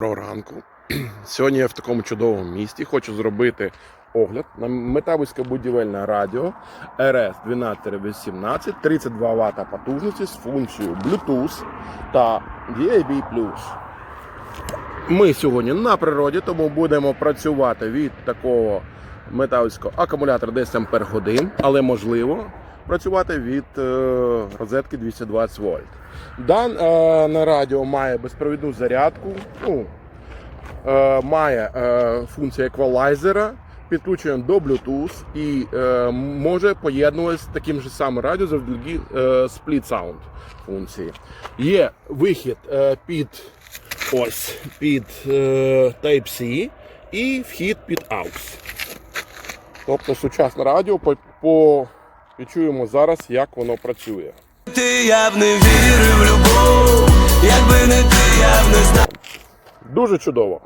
Ранку. Сьогодні я в такому чудовому місті. Хочу зробити огляд на метабузьке будівельне радіо RS 1218 32 Вт потужності з функцією Bluetooth та DAB+. Ми сьогодні на природі, тому будемо працювати від такого металівського акумулятора 10 Ампер годин, але можливо працювати від е, розетки 220 вольт. Дане радіо має безпровідну зарядку, ну, е, має е, функцію еквалайзера, підключення до Bluetooth і е, може поєднуватися з таким же самим радіо завдяки е, Split Sound функції. Є вихід е, під ось під е, Type-C і вхід під AUX. Тобто сучасне радіо по, по відчуємо зараз, як воно працює. Ти я б не вірив в любов, якби не ти, я б не знав. Дуже чудово.